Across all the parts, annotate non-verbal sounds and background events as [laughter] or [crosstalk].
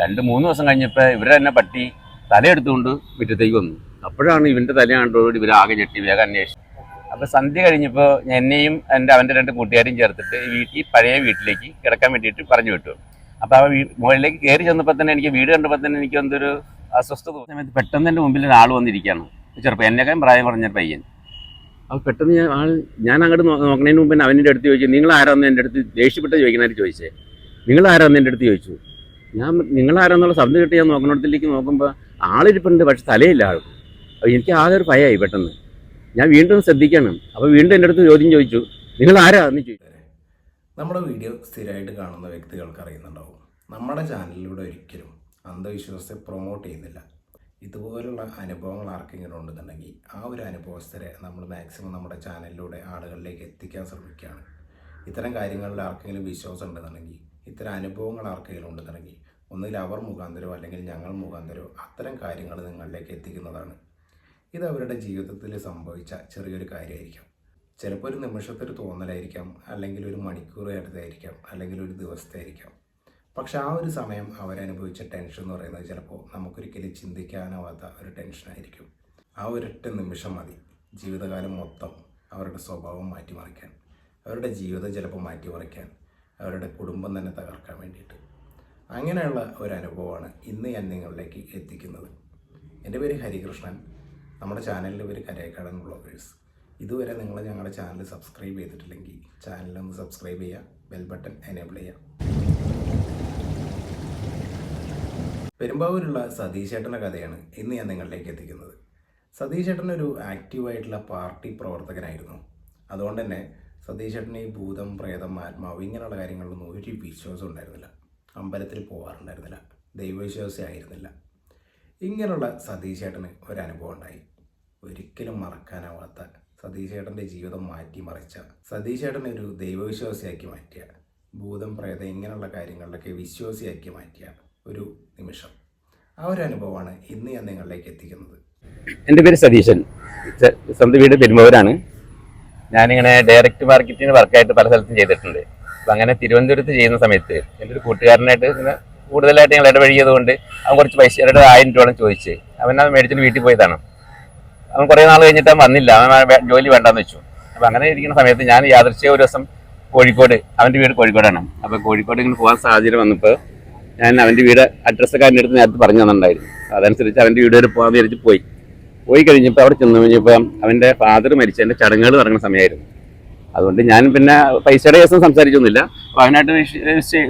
രണ്ട് മൂന്ന് ദിവസം കഴിഞ്ഞപ്പോൾ ഇവരെ തന്നെ പട്ടി തലയെടുത്തുകൊണ്ട് മുറ്റത്തേക്ക് വന്നു. അപ്പോഴാണ് ഇവന്റെ തല കണ്ടോട് ഇവർ ആകെ ഞെട്ടി വേഗം അന്വേഷിച്ചു. അപ്പോൾ സന്ധ്യ കഴിഞ്ഞപ്പോൾ എന്നെയും എന്റെ അവന്റെ രണ്ട് കൂട്ടുകാരെയും ചേർത്തിട്ട് വീട്ടിൽ പഴയ വീട്ടിലേക്ക് കിടക്കാൻ വേണ്ടിയിട്ട് പറഞ്ഞു വിട്ടു. അപ്പോൾ ആ മുകളിലേക്ക് കയറി ചെന്നപ്പോൾ തന്നെ എനിക്ക് വീട് കണ്ടപ്പോൾ തന്നെ എനിക്ക് എന്തൊരു അസ്വസ്ഥത സമയത്ത് പെട്ടെന്ന് എന്റെ മുമ്പിൽ ഒരാൾ വന്നിരിക്കുകയാണ്. ചെറുപ്പം എന്നെക്കാളും പ്രായം പറഞ്ഞ പയ്യൻ. അപ്പോൾ പെട്ടെന്ന് ഞാൻ ആൾ ഞാൻ അങ്ങോട്ട് നോക്കണതിന് മുമ്പ് അവന്റെ അടുത്ത് ചോദിച്ചു നിങ്ങൾ ആരാന്ന് എന്റെ അടുത്ത് ദേഷ്യപ്പെട്ട് ചോദിക്കണായിട്ട് ചോദിച്ചേ? നിങ്ങൾ ആരാന്ന് എന്റെ അടുത്ത് ചോദിച്ചു. ഞാൻ നിങ്ങളാരെന്നുള്ള ശബ്ദം കിട്ടി ഞാൻ നോക്കുന്നിടത്തിലേക്ക് നോക്കുമ്പോൾ ആളിരിപ്പുണ്ട് പക്ഷെ തലയില്ല ആൾക്ക് അപ്പോൾ എനിക്ക് ആകെ ഒരു ഭയമായി പെട്ടെന്ന്. ഞാൻ വീണ്ടും ശ്രദ്ധിക്കണം. അപ്പോൾ വീണ്ടും എന്റെ അടുത്ത് ചോദ്യം ചോദിച്ചു. നിങ്ങൾ ആരാന്ന് ചോദിച്ചു. നമ്മുടെ വീഡിയോ സ്ഥിരമായിട്ട് കാണുന്ന വ്യക്തികൾക്ക് അറിയുന്നുണ്ടാവും. നമ്മുടെ ചാനലിലൂടെ ഒരിക്കലും അന്ധവിശ്വാസത്തെ പ്രൊമോട്ട് ചെയ്യുന്നില്ല. ഇതുപോലുള്ള അനുഭവങ്ങൾ ആർക്കെങ്കിലും ഉണ്ടെന്നുണ്ടെങ്കിൽ ആ ഒരു അനുഭവസ്ഥരെ നമ്മൾ മാക്സിമം നമ്മുടെ ചാനലിലൂടെ ആളുകളിലേക്ക് എത്തിക്കാൻ ശ്രമിക്കുകയാണ്. ഇത്തരം കാര്യങ്ങളിൽ ആർക്കെങ്കിലും വിശ്വാസം ഉണ്ടെന്നുണ്ടെങ്കിൽ ഇത്തരം അനുഭവങ്ങൾ ആർക്കെങ്കിലും ഉണ്ടെന്നുണ്ടെങ്കിൽ ഒന്നുകിൽ അവർ മുഖാന്തരമോ അല്ലെങ്കിൽ ഞങ്ങൾ മുഖാന്തരമോ അത്തരം കാര്യങ്ങൾ നിങ്ങളിലേക്ക് എത്തിക്കുന്നതാണ്. ഇത് അവരുടെ ജീവിതത്തിൽ സംഭവിച്ച ചെറിയൊരു കാര്യമായിരിക്കാം. ചിലപ്പോൾ ഒരു നിമിഷത്തിൽ തോന്നലായിരിക്കാം അല്ലെങ്കിൽ ഒരു മണിക്കൂർ അടുത്തായിരിക്കാം അല്ലെങ്കിൽ ഒരു ദിവസത്തെ ആയിരിക്കാം പക്ഷെ ആ ഒരു സമയം അവരനുഭവിച്ച ടെൻഷൻ എന്ന് പറയുന്നത് ചിലപ്പോൾ നമുക്കൊരിക്കലും ചിന്തിക്കാനാവാത്ത ഒരു ടെൻഷനായിരിക്കും ആ ഒരൊറ്റ നിമിഷം മതി ജീവിതകാലം മൊത്തം അവരുടെ സ്വഭാവം മാറ്റിമറിക്കാൻ. അവരുടെ ജീവിതം ചിലപ്പോൾ മാറ്റിമറിക്കാൻ. അവരുടെ കുടുംബം തന്നെ തകർക്കാൻ വേണ്ടിയിട്ട്. അങ്ങനെയുള്ള ഒരു അനുഭവമാണ് ഇന്ന് ഞാൻ നിങ്ങളിലേക്ക് എത്തിക്കുന്നത്. എന്റെ പേര് ഹരികൃഷ്ണൻ. നമ്മുടെ ചാനലിന്റെ പേര് കരയക്കാടൻ ബ്ലോഗേഴ്സ്. ഇതുവരെ നിങ്ങൾ ഞങ്ങളുടെ ചാനൽ സബ്സ്ക്രൈബ് ചെയ്തിട്ടില്ലെങ്കിൽ ചാനലൊന്ന് സബ്സ്ക്രൈബ് ചെയ്യുക ബെൽ ബട്ടൺ എനേബിൾ ചെയ്യുക. പെരുമ്പാവൂരുള്ള സതീഷ് ചേട്ടന്റെ കഥയാണ് ഇന്ന് ഞാൻ നിങ്ങളിലേക്ക് എത്തിക്കുന്നത്. സതീശേട്ടൻ ഒരു ആക്റ്റീവായിട്ടുള്ള പാർട്ടി പ്രവർത്തകനായിരുന്നു. അതുകൊണ്ട് തന്നെ സതീഷ് ചേട്ടന് ഈ ഭൂതം പ്രേതം ആത്മാവ് ഇങ്ങനെയുള്ള കാര്യങ്ങളിലൊന്നും ഒരു വിശ്വാസം ഉണ്ടായിരുന്നില്ല. അമ്പലത്തിൽ പോകാറുണ്ടായിരുന്നില്ല ദൈവവിശ്വാസി ആയിരുന്നില്ല. ഇങ്ങനെയുള്ള സതീശേട്ടന് ഒരനുഭവം ഉണ്ടായി. ഒരിക്കലും മറക്കാനാവാത്ത സതീശേട്ടന്റെ ജീവിതം മാറ്റി മറിച്ച സതീശേട്ടനെ ഒരു ദൈവവിശ്വാസിയാക്കി മാറ്റിയ ഭൂതം പ്രേതം ഇങ്ങനെയുള്ള കാര്യങ്ങളിലൊക്കെ വിശ്വാസിയാക്കി മാറ്റിയ ഒരു നിമിഷം. ആ ഒരു അനുഭവമാണ് ഇന്ന് ഞാൻ നിങ്ങളിലേക്ക് എത്തിക്കുന്നത്. എന്റെ പേര് സതീശൻ. സ്വന്തം വീട് പെരുമ്പൂരാണ് ഞാനിങ്ങനെ ഡയറക്റ്റ് മാർക്കറ്റിംഗ് വർക്കായിട്ട് പല സ്ഥലത്തും ചെയ്തിട്ടുണ്ട്. അപ്പം അങ്ങനെ തിരുവനന്തപുരത്ത് ചെയ്യുന്ന സമയത്ത് എന്റെ ഒരു കൂട്ടുകാരനായിട്ട് ഇങ്ങനെ കൂടുതലായിട്ട് ഞങ്ങൾ ഇടപഴകിയത് കൊണ്ട് അവൻ കുറച്ച് പൈസ ഒരു ആയിരം രൂപയാണ് ചോദിച്ച് അവൻ അത് മേടിച്ചിട്ട് വീട്ടിൽ പോയതാണ്. അവൻ കുറേ നാൾ കഴിഞ്ഞിട്ട് അവൻ വന്നില്ല. അവൻ ജോലി വേണ്ടാന്ന് വെച്ചു. അപ്പം അങ്ങനെ ഇരിക്കുന്ന സമയത്ത് ഞാൻ യാദൃശ്യ ഒരു ദിവസം കോഴിക്കോട് അവന്റെ വീട് കോഴിക്കോടാണ്. അപ്പോൾ കോഴിക്കോട് ഇങ്ങനെ പോകാൻ സാഹചര്യം വന്നപ്പോൾ ഞാൻ അവന്റെ വീട് അഡ്രസ്സൊക്കെ അവന്റെ അടുത്ത് നേരത്തെ പറഞ്ഞു തന്നിട്ടുണ്ടായിരുന്നു. അതനുസരിച്ച് അവന്റെ വീട് വരെ പോകാൻ വിചാരിച്ച് പോയി. പോയി കഴിഞ്ഞപ്പോൾ അവിടെ ചെന്ന് കഴിഞ്ഞപ്പോൾ അവന്റെ ഫാദർ മരിച്ചതിന്റെ ചടങ്ങുകൾ നടക്കുന്ന സമയമായിരുന്നു. അതുകൊണ്ട് ഞാൻ പിന്നെ പൈസയുടെ കേസം സംസാരിച്ചൊന്നുമില്ല. അപ്പോൾ അവനായിട്ട്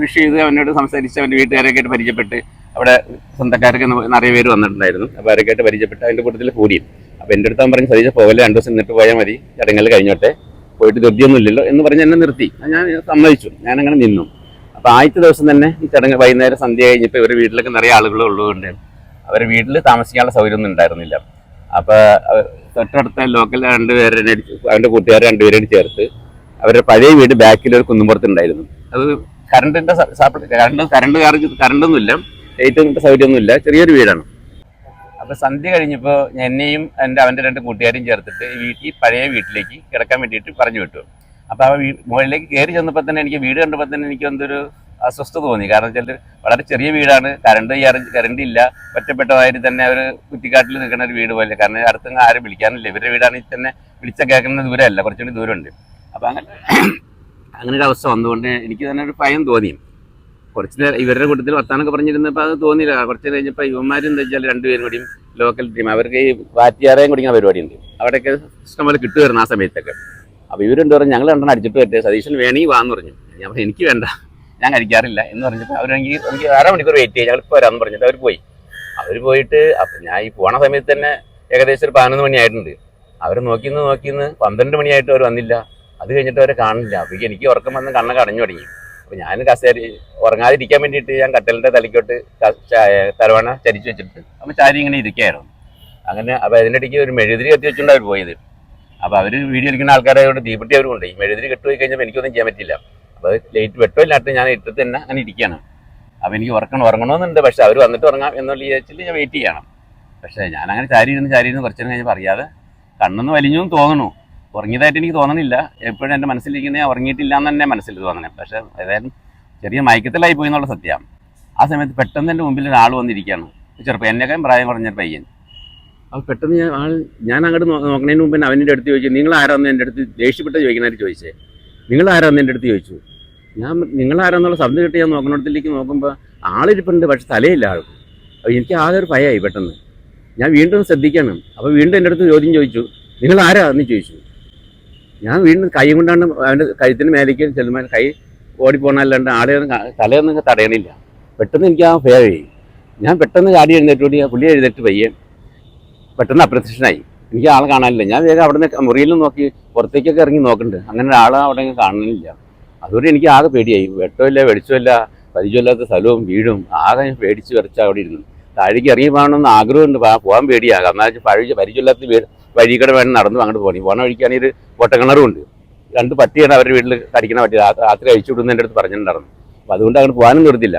വിഷ് ചെയ്ത് അവനോട് സംസാരിച്ച് അവന്റെ വീട്ടുകാരൊക്കെ ആയിട്ട് പരിചയപ്പെട്ട് അവിടെ സ്വന്തക്കാരൊക്കെ നിറയെ പേര് വന്നിട്ടുണ്ടായിരുന്നു. അപ്പോൾ അവരൊക്കെ ആയിട്ട് പരിചയപ്പെട്ട് അതിന്റെ കൂട്ടത്തിൽ കൂടി. അപ്പോൾ എന്റെ അടുത്ത് പറഞ്ഞ് സതീശ പോകല്ലേ രണ്ട് ദിവസം നിന്നിട്ട് പോയാൽ മതി. ചടങ്ങുകൾ കഴിഞ്ഞോട്ടെ. പോയിട്ട് ധൃതിയൊന്നും ഇല്ലല്ലോ എന്ന് പറഞ്ഞ് എന്നെ നിർത്തി. ഞാൻ സമ്മതിച്ചു. ഞാൻ അങ്ങനെ നിന്നു. അപ്പോൾ ആദ്യത്തെ ദിവസം തന്നെ ഈ ചടങ്ങ് വൈകുന്നേരം സന്ധ്യ കഴിഞ്ഞപ്പോൾ ഇവരുടെ വീട്ടിലൊക്കെ നിറയെ ആളുകൾ ഉള്ളതുകൊണ്ട് അവരുടെ വീട്ടിൽ താമസിക്കാനുള്ള സൗകര്യമൊന്നും ഉണ്ടായിരുന്നില്ല. അപ്പോൾ തൊട്ടടുത്ത ലോക്കൽ രണ്ടുപേരെ അവന്റെ കൂട്ടുകാർ രണ്ടുപേരെ ചേർത്ത് അവരുടെ പഴയ വീട് ബാക്കിൽ ഒരു കുന്നുംപുറത്തുണ്ടായിരുന്നു. അത് കറണ്ടിന്റെ കറണ്ട് കറണ്ട് കറണ്ടൊന്നുമില്ല ലൈറ്റ് സൗകര്യമൊന്നുമില്ല ചെറിയൊരു വീടാണ്. അപ്പോൾ സന്ധ്യ കഴിഞ്ഞപ്പോൾ എന്നെയും എന്റെ അവന്റെ രണ്ട് കൂട്ടുകാരെയും ചേർത്തിട്ട് വീട്ടിൽ പഴയ വീട്ടിലേക്ക് കിടക്കാൻ വേണ്ടിയിട്ട് പറഞ്ഞു വിട്ടു. അപ്പോൾ ആ മുകളിലേക്ക് കയറി ചെന്നപ്പോൾ തന്നെ എനിക്ക് വീട് കണ്ടപ്പോൾ തന്നെ എനിക്ക് എന്തൊരു അസ്വസ്ഥത തോന്നി. കാരണം വെച്ചാൽ വളരെ ചെറിയ വീടാണ് കറണ്ട് കറണ്ട് ഇല്ല. ഒറ്റപ്പെട്ടതായിട്ട് തന്നെ അവർ കുറ്റിക്കാട്ടിൽ നിൽക്കുന്ന ഒരു വീട് പോലെ. കാരണം അടുത്തങ്ങ് ആരും വിളിക്കാനില്ല. ഇവരുടെ വീടാണെങ്കിൽ തന്നെ വിളിച്ച കേൾക്കുന്ന ദൂരമല്ല കുറച്ചുകൂടി ദൂരമുണ്ട്. അപ്പം അങ്ങനെ [coughs] അങ്ങനെ ഒരു അവസ്ഥ വന്നുകൊണ്ട് എനിക്ക് തന്നെ ഒരു ഭയം തോന്നി. കുറച്ച് നേരം ഇവരുടെ കൂട്ടത്തിൽ വർത്താനൊക്കെ പറഞ്ഞിരുന്നപ്പോൾ അത് തോന്നിയില്ല. കുറച്ച് കഴിഞ്ഞപ്പോൾ യുവന്മാർ എന്താ വെച്ചാൽ രണ്ടുപേരും കൂടിയും ലോക്കൽ ടീം അവർക്ക് ഈ വാറ്റിയാറയും കുടിക്കുന്ന പരിപാടിയുണ്ട്. അവിടെയൊക്കെ ഇഷ്ടംപോലെ കിട്ടുമായിരുന്നു ആ സമയത്തൊക്കെ. അപ്പോൾ ഇവരുണ്ട് രണ്ടു പറഞ്ഞു? ഞങ്ങൾ രണ്ടെണ്ണം അടിച്ചിട്ട് പറ്റേ സതീശൻ വേണമെങ്കിൽ വാന്ന് പറഞ്ഞു. ഞാൻ പറഞ്ഞു എനിക്ക് വേണ്ട. ഞാൻ കഴിക്കാറില്ല എന്ന് പറഞ്ഞപ്പോൾ അവരെങ്കിൽ എനിക്ക് അര മണിക്കൂർ വെയിറ്റ് ചെയ്യും. ഞങ്ങൾ ഇപ്പോൾ വരാമെന്ന് പറഞ്ഞിട്ട് അവർ പോയി. അവർ പോയിട്ട് അപ്പം ഞാൻ ഈ പോണ സമയത്ത് തന്നെ ഏകദേശം ഒരു പതിനൊന്ന് മണിയായിട്ടുണ്ട് അവർ നോക്കിന്ന് നോക്കിന്ന് പന്ത്രണ്ട് മണിയായിട്ട് അവർ വന്നില്ല. അത് കഴിഞ്ഞിട്ട് അവരെ കാണില്ല. അപ്പോൾ എനിക്ക് ഉറക്കം വന്ന് കണ്ണൊക്കെ അടഞ്ഞു തുടങ്ങി. അപ്പോൾ ഞാൻ കസേര ഉറങ്ങാതിരിക്കാൻ വേണ്ടിയിട്ട് ഞാൻ കട്ടലിന്റെ തലയ്ക്കോട്ട് തലവണ ചരിച്ചു വെച്ചിട്ട് അപ്പോൾ ചാരി ഇങ്ങനെ ഇരിക്കുകയായിരുന്നു അങ്ങനെ അപ്പോൾ ഇടയ്ക്ക് ഒരു മെഴുതിരി കത്തി വെച്ചുകൊണ്ട് അവർ പോയത്. അപ്പോൾ അവർ വീഡിയോ എടുക്കുന്ന ആൾക്കാരായതുകൊണ്ട് തീപ്പെട്ടി അവർ കൊണ്ടുപോയി. മെഴുതിരി കെട്ടുപോയി കഴിഞ്ഞപ്പോൾ എനിക്കൊന്നും ചെയ്യാൻ പറ്റില്ല അപ്പോൾ ലൈറ്റ് വെട്ടമില്ലാത്ത ഞാൻ ഇട്ട് തന്നെ അങ്ങനെ ഇരിക്കുകയാണ്. അപ്പോൾ എനിക്ക് ഉറക്കണം ഉറങ്ങണമെന്നുണ്ട്. പക്ഷെ അവർ വന്നിട്ട് ഉറങ്ങാം എന്നുള്ള വിചാരിച്ചിട്ട് ഞാൻ വെയിറ്റ് ചെയ്യണം. പക്ഷേ ഞാൻ അങ്ങനെ ചാരി ഇരുന്ന് ചാരി ഇരുന്ന് കുറച്ചു നേരം കഴിഞ്ഞ് പറയാതെ കണ്ണൊന്ന് വലിഞ്ഞു തോന്നണു ഉറങ്ങിയതായിട്ട് എനിക്ക് തോന്നണില്ല. എപ്പോഴും എന്റെ മനസ്സിലിരിക്കുന്നത് ഞാൻ ഉറങ്ങിയിട്ടില്ല എന്ന് തന്നെ മനസ്സിൽ തോന്നണേ. പക്ഷേ ഏതായാലും ചെറിയ മയക്കത്തിലായി പോയി എന്നുള്ള സത്യമാണ് ആ സമയത്ത് പെട്ടെന്ന് എന്റെ മുമ്പിൽ ഒരാൾ വന്നിരിക്കുകയാണ്. ചെറുപ്പം എന്നെക്കാളും പ്രായം കുറഞ്ഞൊരു പയ്യൻ. അപ്പോൾ പെട്ടെന്ന് ഞാൻ ആൾ ഞാൻ അങ്ങോട്ട് നോക്കണതിന് മുമ്പ് അവന്റെ അടുത്ത് ചോദിച്ചു നിങ്ങൾ ആരാന്ന് എന്റെ അടുത്ത് ദേഷ്യപ്പെട്ട് ചോദിക്കണായിട്ട് ചോദിച്ചേ? നിങ്ങൾ ആരാന്ന് എന്റെ അടുത്ത് ചോദിച്ചു? ഞാൻ നിങ്ങൾ ആരാന്നുള്ള ശബ്ദം കിട്ടി ഞാൻ നോക്കുന്നിടത്തിലേക്ക് നോക്കുമ്പോൾ ആളിരിപ്പുണ്ട് പക്ഷെ തലയില്ല ആൾക്ക് അപ്പോൾ എനിക്ക് ആകെ ഒരു ഭയമായി പെട്ടെന്ന്. ഞാൻ വീണ്ടും ശ്രദ്ധിക്കണം. അപ്പോൾ വീണ്ടും എന്റെ അടുത്ത് ചോദ്യം ചോദിച്ചു നിങ്ങൾ ആരാന്ന് ചോദിച്ചു. ഞാൻ വീണ്ടും കൈ കൊണ്ടാണ് അവന്റെ കഴുത്തിന് മേലേക്ക് ചെല്ലുമ്പോൾ കൈ ഓടിപ്പോണല്ലാണ്ട് ആടെ തലയൊന്നും തടയണില്ല. പെട്ടെന്ന് എനിക്ക് ആ ഭയമായി ഞാൻ പെട്ടെന്ന് ചാടി എഴുന്നേറ്റോടി പുള്ളി എഴുന്നേറ്റ് പയ്യെ പെട്ടെന്ന് അപ്രത്യക്ഷനായി. എനിക്ക് ആളെ കാണാനില്ല. ഞാൻ വേഗം അവിടെ നിന്ന് മുറിയിൽ നോക്കി പുറത്തേക്കൊക്കെ ഇറങ്ങി നോക്കുന്നുണ്ട് അങ്ങനെ ഒരാൾ അവിടെ കാണുന്നില്ല. അതുകൊണ്ട് എനിക്ക് ആകെ പേടിയായി. വെട്ടമില്ല വെളിച്ചമില്ല പരിചയമില്ലാത്ത സ്ഥലവും വീടും ആകെ ഞാൻ പേടിച്ച് വരച്ച അവിടെ ഇരുന്നു. താഴേക്ക് ഇറങ്ങി പോകണമെന്ന് ആഗ്രഹമുണ്ട് പോകാൻ പേടിയാകാം. എന്നാൽ വെച്ചാൽ പഴയ പരിചയമില്ലാത്ത വീട് വേണം നടന്നു അങ്ങോട്ട് പോകണം പോണ വഴിക്കാണെങ്കിൽ ഒരു പൊട്ടക്കിണറും ഉണ്ട് രണ്ട് പട്ടിയാണ് അവരുടെ വീട്ടിൽ കടിക്കണ പട്ടി. രാത്രി അഴിച്ചു വിടുന്ന എന്റെ അടുത്ത് പറഞ്ഞിട്ടുണ്ടായിരുന്നു. അപ്പോൾ അതുകൊണ്ട് അങ്ങോട്ട് പോകാനും നിർത്തില്ല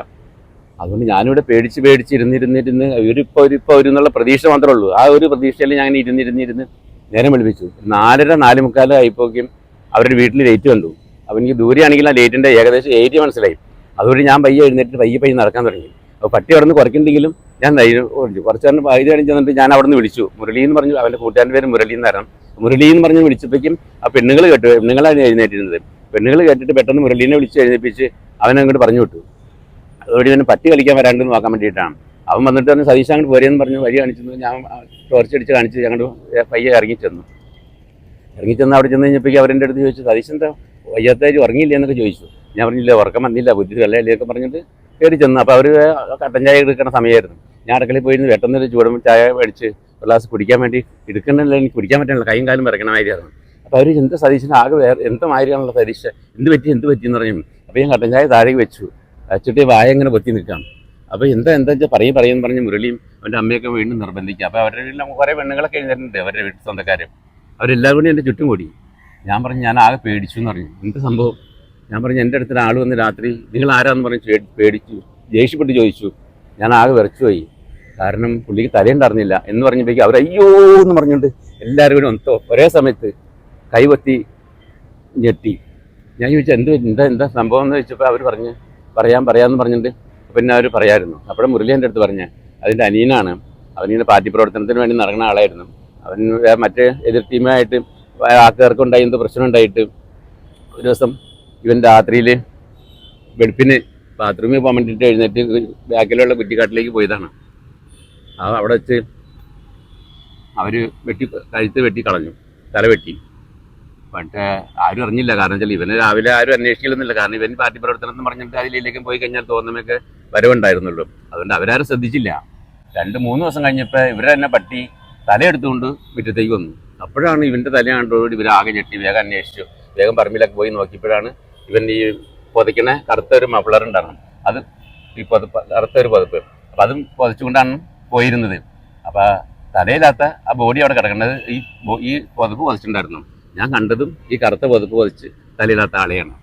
അതുകൊണ്ട് ഞാനിവിടെ പേടിച്ച് പേടിച്ച് ഇരുന്നിരുന്നിരുന്ന് ഇവരിപ്പോൾ ഒരു ഇപ്പോൾ ഒരു എന്നുള്ള പ്രതീക്ഷ മാത്രമേ ഉള്ളൂ. ആ ഒരു പ്രതീക്ഷയിൽ ഞാൻ ഇരുന്നിരുന്നിരുന്ന് നേരം വിളിപ്പിച്ചു. നാലര നാല് മുക്കാൽ ആയിപ്പോക്കും അവരുടെ വീട്ടിൽ ലേറ്റ് കണ്ടു അപ്പോൾ എനിക്ക് ദൂരെയാണെങ്കിൽ ആ ലേറ്റിന്റെ ഏകദേശം ഏരിയ മനസ്സിലായി. അതുകൊണ്ട് ഞാൻ പയ്യെ എഴുന്നേറ്റ് പയ്യെ പയ്യെ നടക്കാൻ തുടങ്ങി. അപ്പോൾ പട്ടി അവിടെ നിന്ന് കുറയ്ക്കുന്നുണ്ടെങ്കിലും ഞാൻ ഓടിച്ചു കുറച്ച് നേരം വൈദ്യുതി അടിച്ച് തന്നിട്ട് ഞാൻ അവിടെ നിന്ന് വിളിച്ചു. മുരളി എന്ന് പറഞ്ഞു അവന്റെ കൂട്ടുകാരന്റെ പേര് മുരളി എന്നായിരുന്നു മുരളി എന്ന് പറഞ്ഞ് വിളിച്ചപ്പോഴേക്കും ആ പെണ്ണുങ്ങൾ കേട്ടു പെണ്ണുങ്ങളാണ് എഴുന്നേറ്റിരുന്നത്. പെണ്ണുങ്ങൾ കേട്ടിട്ട് പെട്ടെന്ന് മുരളീനെ വിളിച്ച് എഴുന്നേപ്പിച്ച് അവനങ്ങോട്ട് പറഞ്ഞു വിട്ടു. അതുവഴി തന്നെ പറ്റി കളിക്കാൻ വരാണ്ടെന്ന് നോക്കാൻ വേണ്ടിയിട്ടാണ്. അവൻ വന്നിട്ട് തന്നെ സതീശ് അങ്ങോട്ട് പോരെന്ന് പറഞ്ഞു വഴി കാണിച്ചു ഞാൻ ടോർച്ച് അടിച്ച് കാണിച്ച് ഞങ്ങളുടെ പയ്യെ ഇറങ്ങി ചെന്നു. ഇറങ്ങി ചെന്ന് അവിടെ ചെന്ന് കഴിഞ്ഞപ്പോഴേക്കും അവരെന്റെ അടുത്ത് ചോദിച്ചു സതീഷ് എന്താ വയ്യാത്തായിട്ട് ഉറങ്ങിയില്ല? എന്നൊക്കെ ചോദിച്ചു. ഞാൻ പറഞ്ഞില്ല ഉറക്കം വന്നില്ല ബുദ്ധി വെള്ളയിലേക്ക് പറഞ്ഞിട്ട് കയറി ചെന്നു. അപ്പോൾ അവർ കട്ടൻ ചായ എടുക്കുന്ന സമയമായിരുന്നു ഞാൻ അടുക്കളയിൽ പോയിരുന്നു പെട്ടെന്ന് ചൂടും ചായ മേടിച്ച് ഗ്ലാസ് കുടിക്കാൻ വേണ്ടി എടുക്കണമല്ലോ എനിക്ക് കുടിക്കാൻ പറ്റണല്ലോ കൈയും കാലും വിറക്കണമായിരുന്നു അപ്പോൾ അവർ എന്ത് സതീശന് ആകെ വേറെ എന്ത് മാതിരിയാണല്ലോ സതീശ് എന്ത് പറ്റി എന്ത് പറ്റി എന്ന് പറഞ്ഞു. അപ്പോൾ ഞാൻ കട്ടൻ ചായ താഴേക്ക് വെച്ചു. വെച്ചിട്ട് വായ ഇങ്ങനെ പൊത്തി നിൽക്കാം അപ്പോൾ എന്താ എന്താ വെച്ചാൽ പറയും പറയും പറഞ്ഞ് മുരളിയും അവന്റെ അമ്മയൊക്കെ വീണ്ടും നിർബന്ധിക്കുക. അപ്പോൾ അവരുടെ വീട്ടിൽ കുറേ പെണ്ണുങ്ങളൊക്കെ എഴുന്നേറ്റുണ്ട് അവരുടെ വീട്ടിൽ സ്വന്തക്കാരും. അവരെല്ലാവരും കൂടി എന്റെ ചുറ്റും കൂടി ഞാൻ പറഞ്ഞു ഞാൻ ആകെ പേടിച്ചു എന്ന് പറഞ്ഞു. എന്ത് സംഭവം? ഞാൻ പറഞ്ഞു എന്റെ അടുത്തൊരു ആൾ വന്ന് രാത്രി നിങ്ങൾ ആരാന്ന് പറഞ്ഞ് പേടിച്ചു ദേഷ്യപ്പെട്ട് ചോദിച്ചു. ഞാൻ ആകെ വിറച്ചു പോയി. കാരണം പുള്ളിക്ക് തലയുണ്ടായിരുന്നില്ല എന്ന് പറഞ്ഞപ്പോഴേക്കും അവർ അയ്യോ എന്ന് പറഞ്ഞിട്ട് എല്ലാവരും കൂടി ഒന്നോ ഒരേ സമയത്ത് കൈവത്തി ഞെട്ടി. ഞാൻ ചോദിച്ചു എന്ത് എന്താ എന്താ സംഭവം? എന്ന് ചോദിച്ചപ്പോൾ അവർ പറഞ്ഞ് പറയാൻ പറയാമെന്ന് പറഞ്ഞിട്ട് പിന്നെ അവർ പറയായിരുന്നു. അപ്പോഴും മുരളി എന്റെ അടുത്ത് പറഞ്ഞ് അതിന്റെ അനിയനാണ്. അവനിങ്ങനെ പാർട്ടി പ്രവർത്തനത്തിന് വേണ്ടി നടക്കുന്ന ആളായിരുന്നു. അവൻ മറ്റേ എതിർ ടീമായിട്ട് ആൾക്കാർക്ക് ഉണ്ടായി എന്തോ പ്രശ്നം ഉണ്ടായിട്ട് ഒരു ദിവസം ഇവൻ രാത്രിയിൽ വെളുപ്പിന് ബാത്റൂമിൽ പോകാൻ വേണ്ടിയിട്ട് എഴുന്നേറ്റ് ബാക്കിലുള്ള കുറ്റിക്കാട്ടിലേക്ക് പോയതാണ്. ആ അവിടെ വെച്ച് അവർ വെട്ടി കഴുത്ത് വെട്ടി കളഞ്ഞു. തല വെട്ടി. പക്ഷേ ആരും അറിഞ്ഞില്ല. കാരണം വെച്ചാൽ ഇവന് രാവിലെ ആരും അന്വേഷിക്കില്ലെന്നില്ല. കാരണം ഇവൻ പാർട്ടി പ്രവർത്തനം എന്ന് പറഞ്ഞിട്ട് അതിലേക്കും പോയി കഴിഞ്ഞാൽ തോന്നുമൊക്കെ വരവുണ്ടായിരുന്നുള്ളൂ. അതുകൊണ്ട് അവരാരും ശ്രദ്ധിച്ചില്ല. രണ്ട് മൂന്ന് ദിവസം കഴിഞ്ഞപ്പോൾ ഇവരെ തന്നെ പട്ടി തലയെടുത്തുകൊണ്ട് മുറ്റത്തേക്ക് വന്നു. അപ്പോഴാണ് ഇവന്റെ തലയാണ്ടോട് ഇവർ ആകെ ഞെട്ടി. വേഗം അന്വേഷിച്ചു. വേഗം പറമ്പിലൊക്കെ പോയി നോക്കിയപ്പോഴാണ് ഇവൻ ഈ പുതയ്ക്കണ കറുത്ത ഒരു മഫ്ളർ ഉണ്ടായിരുന്നു അത് ഈ പുതപ്പ് കറുത്ത ഒരു പുതപ്പ്. അപ്പം അതും പുതച്ചുകൊണ്ടാണ് പോയിരുന്നത്. അപ്പോൾ തലയില്ലാത്ത ആ ബോഡി അവിടെ കിടക്കേണ്ടത് ഈ ഈ പുതപ്പ് പുതച്ചിട്ടുണ്ടായിരുന്നു. ഞാൻ കണ്ടതും ഈ കറുത്ത പതിപ്പ് പതിച്ച് തലയിലാത്ത ആളെയാണ്.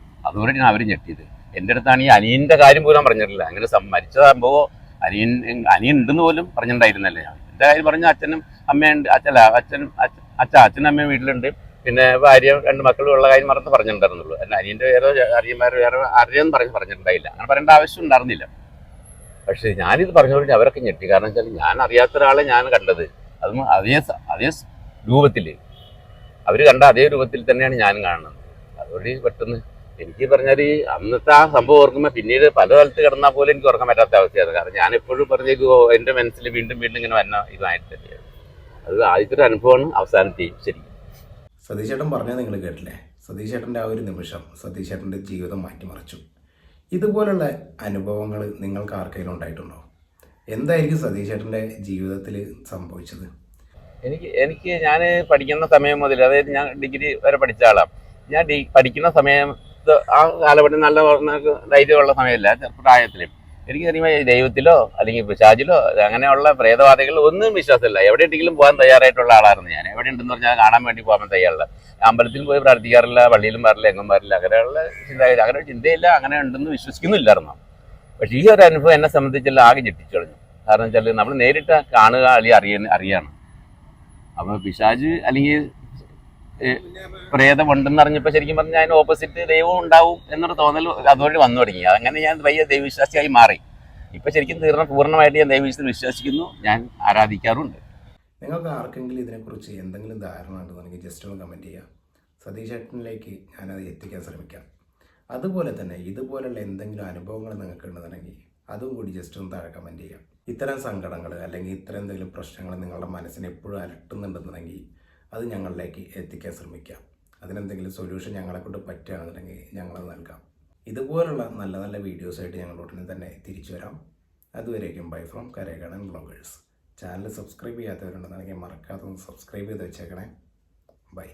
ഞാൻ അവർ ഞെട്ടിയത്. എന്റെ അടുത്താണ് ഈ അനിയന്റെ കാര്യം പോലും പറഞ്ഞിട്ടില്ല. അങ്ങനെ മരിച്ചതാകുമ്പോൾ അനിയൻ അനിയൻ ഉണ്ടെന്ന് പോലും പറഞ്ഞിട്ടുണ്ടായിരുന്നല്ലേ എന്റെ കാര്യം പറഞ്ഞ അച്ഛനും അമ്മയുണ്ട് അച്ഛല്ല അച്ഛനും അച്ഛ അച്ഛ അച്ഛനും അമ്മയും വീട്ടിലുണ്ട്. പിന്നെ ഭാര്യ രണ്ട് മക്കളും ഉള്ള കാര്യം മറന്ന് പറഞ്ഞിട്ടുണ്ടായിരുന്നുള്ളൂ. അല്ല അനിയന്റെ വേറെ അറിയന്മാർ വേറെ അറിയാന്ന് പറഞ്ഞ് പറഞ്ഞിട്ടുണ്ടായില്ല. അങ്ങനെ പറയേണ്ട ആവശ്യം ഉണ്ടായിരുന്നില്ല. പക്ഷേ ഞാനിത് പറഞ്ഞുകൊണ്ട് അവരൊക്കെ ഞെട്ടി. കാരണം വെച്ചാൽ ഞാൻ അറിയാത്ത ഒരാളെ ഞാൻ കണ്ടത്. അതും അതേ അതേ രൂപത്തിൽ അവർ കണ്ട അതേ രൂപത്തിൽ തന്നെയാണ് ഞാനും കാണുന്നത്. അതുകൊണ്ട് പെട്ടെന്ന് എനിക്ക് പറഞ്ഞാൽ ഈ അന്നത്തെ ആ സംഭവം ഓർക്കുമ്പോൾ പിന്നീട് പല സ്ഥലത്ത് കിടന്നാൽ പോലും എനിക്ക് ഓർക്കാൻ പറ്റാത്ത അവസ്ഥയാണ്. കാരണം ഞാൻ എപ്പോഴും പറഞ്ഞേക്ക് എന്റെ മനസ്സിൽ വീണ്ടും വീണ്ടും ഇങ്ങനെ വന്ന ഇതായിട്ട് തന്നെയാണ്. അത് ആദ്യത്തെ ഒരു അനുഭവമാണ് അവസാനത്തെയും ശരിക്കും. സതീശേട്ടൻ പറഞ്ഞത് നിങ്ങൾ കേട്ടില്ലേ? സതീശേട്ടന്റെ ആ ഒരു നിമിഷം സതീശേട്ടന്റെ ജീവിതം മാറ്റിമറിച്ചു. ഇതുപോലുള്ള അനുഭവങ്ങൾ നിങ്ങൾക്ക് ആർക്കെങ്കിലും ഉണ്ടായിട്ടുണ്ടോ? എന്തായിരിക്കും സതീശേട്ടന്റെ ജീവിതത്തിൽ സംഭവിച്ചത്? എനിക്ക് എനിക്ക് ഞാൻ പഠിക്കുന്ന സമയം മുതൽ അതായത് ഞാൻ ഡിഗ്രി വരെ പഠിച്ച ആളാണ് ഞാൻ ഡി പഠിക്കുന്ന സമയത്ത് ആ കാലഘട്ടം നല്ല ധൈര്യമുള്ള സമയമല്ല പ്രായത്തിലും. എനിക്ക് അറിയുമ്പോൾ ദൈവത്തിലോ അല്ലെങ്കിൽ പിശാചിലോ അങ്ങനെയുള്ള പ്രേതവാദികൾ ഒന്നും വിശ്വാസമില്ല. എവിടെയെങ്കിലും പോകാൻ തയ്യാറായിട്ടുള്ള ആളായിരുന്നു ഞാൻ. എവിടെ ഉണ്ടെന്ന് പറഞ്ഞാൽ കാണാൻ വേണ്ടി പോകാൻ തയ്യാറില്ല അമ്പലത്തിൽ പോയി പ്രാർത്ഥിക്കാറില്ല പള്ളിയിലും പാറില്ല എങ്ങും പാറില്ല അങ്ങനെയുള്ള ചിന്താഗതി അങ്ങനെ ചിന്തയില്ല അങ്ങനെ ഉണ്ടെന്ന് വിശ്വസിക്കുന്നില്ലായിരുന്നു. പക്ഷേ ഈ ഒരു അനുഭവം എന്നെ സംബന്ധിച്ചുള്ള ആകെ ഞെട്ടിച്ചു കളഞ്ഞു കാരണം വെച്ചാൽ നമ്മൾ നേരിട്ട് കാണുക അല്ലെങ്കിൽ അറിയ അറിയാണ്. അപ്പോൾ പിശാജ് അല്ലെങ്കിൽ പ്രേതം ഉണ്ടെന്ന് ശരിക്കും പറഞ്ഞാൽ അതിന് ഓപ്പോസിറ്റ് ദൈവം ഉണ്ടാവും എന്നൊരു തോന്നൽ അതുവഴി വന്നു തുടങ്ങി. അങ്ങനെ ഞാൻ വലിയ ദൈവവിശ്വാസിയായി മാറി. ഇപ്പൊ ശരിക്കും തീർന്ന പൂർണമായിട്ട് ഞാൻ ദൈവവിശ്വത്തിൽ വിശ്വസിക്കുന്നു. ഞാൻ ആരാധിക്കാറുണ്ട്. നിങ്ങൾക്ക് ആർക്കെങ്കിലും ഇതിനെക്കുറിച്ച് എന്തെങ്കിലും ധാരണ ഉണ്ടെന്നുണ്ടെങ്കിൽ ജസ്റ്റ് ഒന്ന് കമന്റ് ചെയ്യുക സതീഷ് ഏട്ടനിലേക്ക് ഞാനത് എത്തിക്കാൻ ശ്രമിക്കാം. അതുപോലെ തന്നെ ഇതുപോലുള്ള എന്തെങ്കിലും അനുഭവങ്ങൾ നിങ്ങൾക്ക് ഉണ്ടെന്നുണ്ടെങ്കിൽ അതും കൂടി ജസ്റ്റ് ഒന്ന് താഴെ കമന്റ് ചെയ്യാം. ഇത്തരം സങ്കടങ്ങൾ അല്ലെങ്കിൽ ഇത്തരം എന്തെങ്കിലും പ്രശ്നങ്ങൾ നിങ്ങളുടെ മനസ്സിനെ എപ്പോഴും അലട്ടുന്നുണ്ടെന്നുണ്ടെങ്കിൽ അത് ഞങ്ങളിലേക്ക് എത്തിക്കാൻ ശ്രമിക്കാം. അതിനെന്തെങ്കിലും സൊല്യൂഷൻ ഞങ്ങളെ കൊണ്ട് പറ്റുകയാണെന്നുണ്ടെങ്കിൽ ഞങ്ങളത് നൽകാം. ഇതുപോലുള്ള നല്ല നല്ല വീഡിയോസായിട്ട് ഞങ്ങൾ ഉടനെ തന്നെ തിരിച്ചു വരാം. അതുവരേക്കും ബൈ ഫ്രോം കരേഗാർഡൻ ബ്ലോഗേഴ്സ് ചാനൽ സബ്സ്ക്രൈബ് ചെയ്യാത്തവരുണ്ടെന്നുണ്ടെങ്കിൽ മറക്കാതെ സബ്സ്ക്രൈബ് ചെയ്ത് വെച്ചേക്കണേ. ബൈ